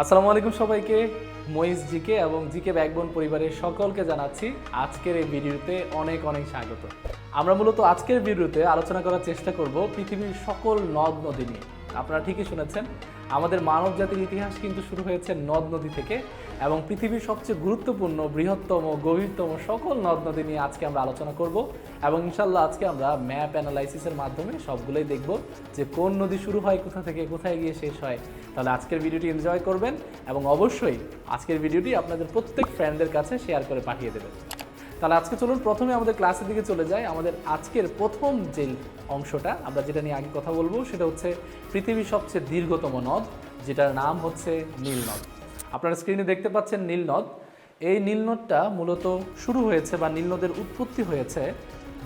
আসসালামু আলাইকুম সবাইকে। মহিষ জিকে এবং জিকে ব্যাকবোন পরিবারের সকলকে জানাচ্ছি আজকের এই ভিডিওতে অনেক অনেক স্বাগত। আমরা মূলত আজকের ভিডিওতে আলোচনা করার চেষ্টা করব পৃথিবীর সকল নদ নদী নিয়ে। আপনারা ঠিকই শুনেছেন, আমাদের মানব জাতির ইতিহাস কিন্তু শুরু হয়েছে নদ নদী থেকে এবং পৃথিবীর সবচেয়ে গুরুত্বপূর্ণ, বৃহত্তম, গভীরতম সকল নদ নদী নিয়ে আজকে আমরা আলোচনা করব এবং ইনশাল্লাহ আজকে আমরা ম্যাপ অ্যানালাইসিসের মাধ্যমে সবগুলোই দেখব যে কোন নদী শুরু হয়, কোথা থেকে, কোথায় গিয়ে শেষ হয়। তাহলে আজকের ভিডিওটি এনজয় করবেন এবং অবশ্যই আজকের ভিডিওটি আপনাদের প্রত্যেক ফ্রেন্ডদের কাছে শেয়ার করে পাঠিয়ে দেবেন। তাহলে আজকে চলুন প্রথমে আমাদের ক্লাসের দিকে চলে যাই। আমাদের আজকের প্রথম যে অংশটা, আমরা যেটা নিয়ে আগে কথা বলব সেটা হচ্ছে পৃথিবীর সবচেয়ে দীর্ঘতম নদ, যেটার নাম হচ্ছে নীল নদ। আপনারা স্ক্রিনে দেখতে পাচ্ছেন নীল নদ। এই নীল নদটা মূলত শুরু হয়েছে বা নীল নদের উৎপত্তি হয়েছে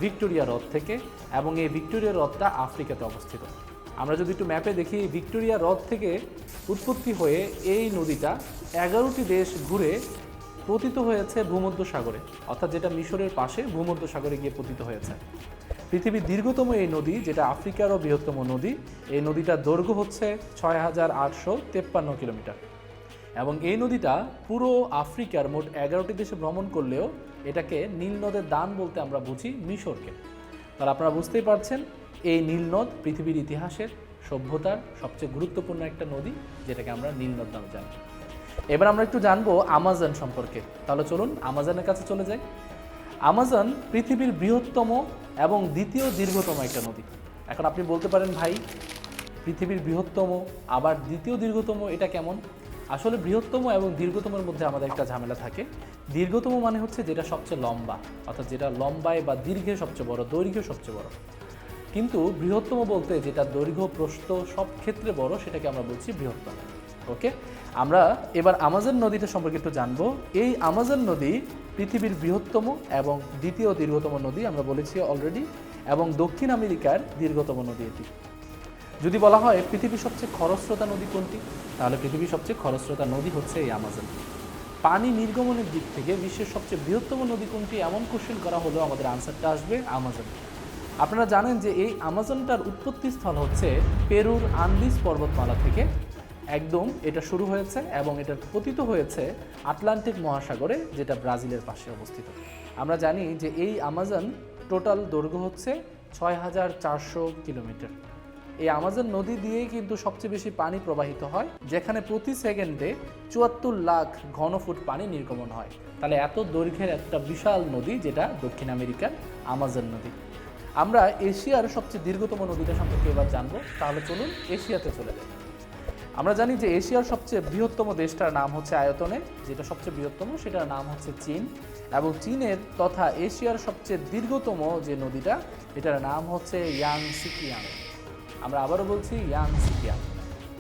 ভিক্টোরিয়া হ্রদ থেকে এবং এই ভিক্টোরিয়া হ্রদটা আফ্রিকাতে অবস্থিত। আমরা যদি একটু ম্যাপে দেখি, ভিক্টোরিয়া হ্রদ থেকে উৎপত্তি হয়ে এই নদীটা এগারোটি দেশ ঘুরে পতিত হয়েছে ভূমধ্য সাগরে অর্থাৎ যেটা মিশরের পাশে ভূমধ্য সাগরে গিয়ে পতিত হয়েছে। পৃথিবীর দীর্ঘতম এই নদী, যেটা আফ্রিকারও বৃহত্তম নদী, এই নদীটার দৈর্ঘ্য হচ্ছে ছয় হাজার আটশো তেপ্পান্ন কিলোমিটার। এবং এই নদীটা পুরো আফ্রিকার মোট এগারোটি দেশে ভ্রমণ করলেও এটাকে নীল নদের দান বলতে আমরা বুঝি মিশরকে। তাহলে আপনারা বুঝতেই পারছেন, এই নীল নদ পৃথিবীর ইতিহাসের সভ্যতার সবচেয়ে গুরুত্বপূর্ণ একটা নদী, যেটাকে আমরা নীল নদ নামে জানি। এবার আমরা একটু জানব আমাজন সম্পর্কে। তাহলে চলুন আমাজনের কাছে চলে যাই। আমাজন পৃথিবীর বৃহত্তম এবং দ্বিতীয় দীর্ঘতম একটা নদী। এখন আপনি বলতে পারেন, ভাই, পৃথিবীর বৃহত্তম, আবার দ্বিতীয় দীর্ঘতম, এটা কেমন? আসলে বৃহত্তম এবং দীর্ঘতমের মধ্যে আমাদের একটা ঝামেলা থাকে। দীর্ঘতম মানে হচ্ছে যেটা সবচেয়ে লম্বা, অর্থাৎ যেটা লম্বায় বা দীর্ঘে সবচেয়ে বড়, দৈর্ঘ্য সবচেয়ে বড়। কিন্তু বৃহত্তম বলতে যেটা দৈর্ঘ্য, প্রস্থ, সব ক্ষেত্রে বড়, সেটাকে আমরা বলছি বৃহত্তম। ওকে? আমরা এবার আমাজন নদীটা সম্পর্কে একটু জানব। এই আমাজন নদী পৃথিবীর বৃহত্তম এবং দ্বিতীয় দীর্ঘতম নদী, আমরা বলেছি অলরেডি এবং দক্ষিণ আমেরিকার দীর্ঘতম নদী এটি। যদি বলা হয় পৃথিবীর সবচেয়ে খরস্রোতা নদী কোনটি, তাহলে পৃথিবীর সবচেয়ে খরস্রোতা নদী হচ্ছে এই আমাজন। পানি নির্গমনের দিক থেকে বিশ্বের সবচেয়ে বৃহত্তম নদী কোনটি, এমন কোশ্চেন করা হলেও আমাদের আনসারটা আসবে আমাজন। আপনারা জানেন যে এই আমাজনটার উৎপত্তি স্থল হচ্ছে পেরুর আন্দিস পর্বতমালা থেকে একদম এটা শুরু হয়েছে এবং এটা পতিত হয়েছে আটলান্টিক মহাসাগরে, যেটা ব্রাজিলের পাশে অবস্থিত। আমরা জানি যে এই আমাজন টোটাল দৈর্ঘ্য হচ্ছে ছয় হাজার চারশো কিলোমিটার। এই আমাজন নদী দিয়েই কিন্তু সবচেয়ে বেশি পানি প্রবাহিত হয়, যেখানে প্রতি সেকেন্ডে চুয়াত্তর লাখ ঘনফুট পানি নির্গমন হয়। তাহলে এত দৈর্ঘ্যের একটা বিশাল নদী, যেটা দক্ষিণ আমেরিকার আমাজন নদী। আমরা এশিয়ার সবচেয়ে দীর্ঘতম নদীটা সম্পর্কে এবার জানব। তাহলে চলুন এশিয়াতে চলে যাই। আমরা জানি যে এশিয়ার সবচেয়ে বৃহত্তম দেশটার নাম হচ্ছে আয়তনে, যেটা সবচেয়ে বৃহত্তম সেটার নাম হচ্ছে চীন। এবং চীনের তথা এশিয়ার সবচেয়ে দীর্ঘতম যে নদীটা, এটার নাম হচ্ছে ইয়াংসিকিয়াং। আমরা আবারও বলছি ইয়াংসিকিয়াং।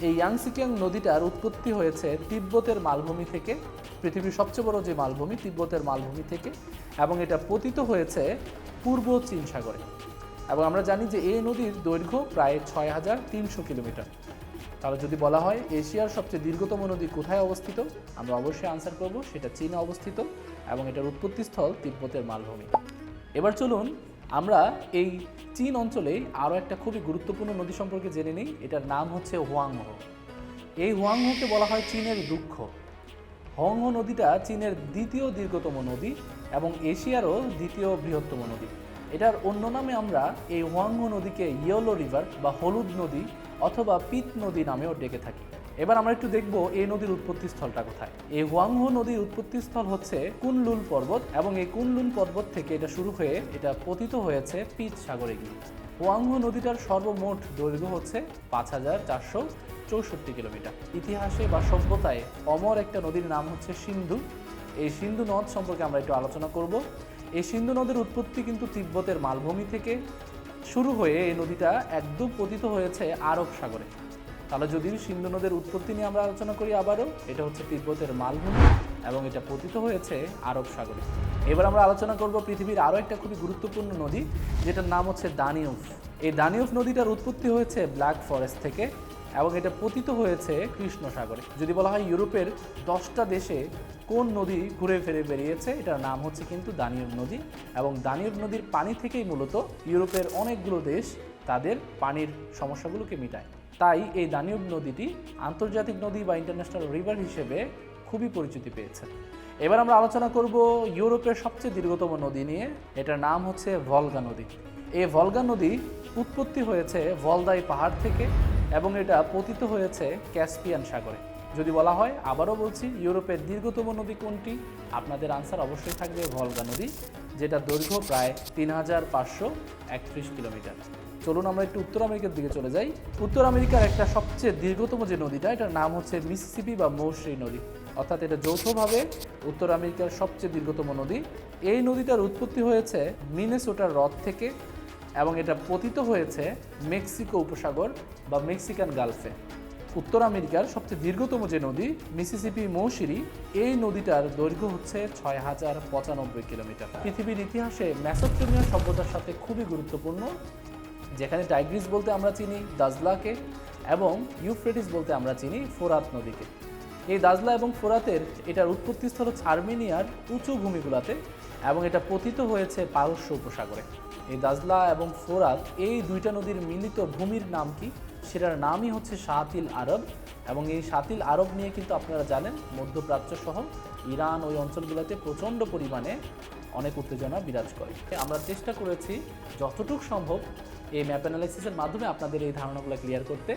এই ইয়াংসিকিয়াং নদীটার উৎপত্তি হয়েছে তিব্বতের মালভূমি থেকে, পৃথিবীর সবচেয়ে বড় যে মালভূমি, তিব্বতের মালভূমি থেকে, এবং এটা পতিত হয়েছে পূর্ব চীন সাগরে। এবং আমরা জানি যে এই নদীর দৈর্ঘ্য প্রায় ছয় হাজার তিনশো কিলোমিটার। তাহলে যদি বলা হয়, এশিয়ার সবচেয়ে দীর্ঘতম নদী কোথায় অবস্থিত? আমরা অবশ্যই আনসার করব, সেটা চীনে অবস্থিত এবং এটার উৎপত্তিস্থল তিব্বতের মালভূমি। এবার চলুন, আমরা এই চীন অঞ্চলে আরও একটা খুবই গুরুত্বপূর্ণ নদী সম্পর্কে জেনে নিই, এটার নাম হচ্ছে হোয়াংহো। এই হোয়াংহোকে বলা হয় চীনের দুঃখ। হংহো নদীটা চীনের দ্বিতীয় দীর্ঘতম নদী এবং এশিয়ারও দ্বিতীয় বৃহত্তম নদী। এটার অন্য নামে আমরা এই হোয়াংহো নদীকে ইয়েলো রিভার বা হলুদ নদী অথবা পিত নদী নামেও ডেকে থাকি। এবার আমরা একটু দেখব এই নদীর উৎপত্তি স্থলটা কোথায়। এই হোয়াংহো নদীর উৎপত্তি স্থল হচ্ছে কুনলুন পর্বত এবং এই কুনলুন পর্বত থেকে এটা শুরু হয়ে এটা পতিত হয়েছে পিত সাগরে গিয়ে। হোয়াংহো নদীটার সর্বমোট দৈর্ঘ্য হচ্ছে পাঁচ হাজার চারশো চৌষট্টি কিলোমিটার। ইতিহাসে বা সভ্যতায় অমর একটা নদীর নাম হচ্ছে সিন্ধু। এই সিন্ধু নদ সম্পর্কে আমরা একটু আলোচনা করব। এই সিন্ধু নদের উৎপত্তি কিন্তু তিব্বতের মালভূমি থেকে শুরু হয়ে এই নদীটা একদম পতিত হয়েছে আরব সাগরে। তাহলে যদি সিন্ধু নদের উৎপত্তি নিয়ে আমরা আলোচনা করি আবারও, এটা হচ্ছে তিব্বতের মালভূমি এবং এটা পতিত হয়েছে আরব সাগরে। এবার আমরা আলোচনা করব পৃথিবীর আরও একটা খুবই গুরুত্বপূর্ণ নদী, যেটার নাম হচ্ছে দানিউফ। এই দানিউফ নদীটার উৎপত্তি হয়েছে ব্ল্যাক ফরেস্ট থেকে। এবং এটা পতিত হয়েছে কৃষ্ণ সাগরে যদি বলা হয় ইউরোপের দশটা দেশে কোন নদী ঘুরে ফিরে বেরিয়েছে, এটার নাম হচ্ছে কিন্তু দানিউব নদী। এবং দানিউব নদীর পানি থেকেই মূলত ইউরোপের অনেকগুলো দেশ তাদের পানির সমস্যাগুলোকে মিটায়। তাই এই দানিউব নদীটি আন্তর্জাতিক নদী বা ইন্টারন্যাশনাল রিভার হিসেবে খুবই পরিচিতি পেয়েছে। এবার আমরা আলোচনা করব ইউরোপের সবচেয়ে দীর্ঘতম নদী নিয়ে। এটার নাম হচ্ছে ভলগা নদী। এই ভলগা নদী উৎপত্তি হয়েছে ভলদাই পাহাড় থেকে। এবং এটা পতিত হয়েছে ক্যাসপিয়ান সাগরে। যদি বলা হয়, আবারও বলছি, ইউরোপের দীর্ঘতম নদী কোনটি? আপনাদের আনসার অবশ্যই থাকবে ভলগা নদী, যেটা দৈর্ঘ্য প্রায় তিন হাজার পাঁচশো একত্রিশ কিলোমিটার। চলুন আমরা একটু উত্তর আমেরিকার দিকে চলে যাই। উত্তর আমেরিকার একটা সবচেয়ে দীর্ঘতম যে নদীটা, এটার নাম হচ্ছে মিসিসিপি বা মৌশ্রী নদী। অর্থাৎ এটা যৌথভাবে উত্তর আমেরিকার সবচেয়ে দীর্ঘতম নদী। এই নদীটার উৎপত্তি হয়েছে মিনেসোটার হ্রদ থেকে এবং এটা পতিত হয়েছে মেক্সিকো উপসাগর বা মেক্সিকান গালফে। উত্তর আমেরিকার সবচেয়ে দীর্ঘতম যে নদী, মিসিসিপি মৌসিরি, এই নদীটার দৈর্ঘ্য হচ্ছে ছয় হাজার পঁচানব্বই কিলোমিটার। পৃথিবীর ইতিহাসে ম্যাসোপটেমিয়া সভ্যতার সাথে খুবই গুরুত্বপূর্ণ, যেখানে টাইগ্রিস বলতে আমরা চিনি, দাজলাকে, এবং ইউফ্রেটিস বলতে আমরা চিনি ফোরাত নদীকে। এই দাজলা এবং ফোরাতের এটার উৎপত্তিস্থল হচ্ছে আর্মেনিয়ার উঁচু ভূমিগুলোতে। এবং এটা পতিত হয়েছে পারস্য উপসাগরে এই দাজলা এবং ফোরাত এই দুইটা নদীর মিলিত ভূমির নাম কি? সেটার নামই হচ্ছে সাতিল আরব এবং এই শাতিল আরব নিয়ে কিন্তু আপনারা জানেন, মধ্যপ্রাচ্য সহ ইরান ওই অঞ্চলগুলোতে প্রচণ্ড পরিমাণে অনেক উত্তেজনা বিরাজ করে। আমরা চেষ্টা করেছি যতটুকু সম্ভব এই ম্যাপ অ্যানালাইসিসের মাধ্যমে আপনাদের এই ধারণাগুলো ক্লিয়ার করতে।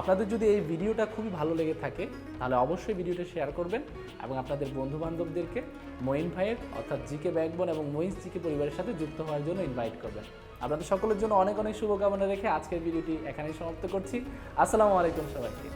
আপনাদের যদি এই ভিডিওটা খুবই ভালো লেগে থাকে, তাহলে অবশ্যই ভিডিওটা শেয়ার করবেন এবং আপনাদের বন্ধু বান্ধবদেরকে মঈন ভাইয়ের অর্থাৎ জিকে ব্যাকবন এবং মঈন জিকে পরিবারের সাথে যুক্ত হওয়ার জন্য ইনভাইট করবেন। আপনাদের সকলের জন্য অনেক অনেক শুভকামনা রেখে আজকের ভিডিওটি এখানেই সমাপ্ত করছি। আসসালামু আলাইকুম সবাইকে।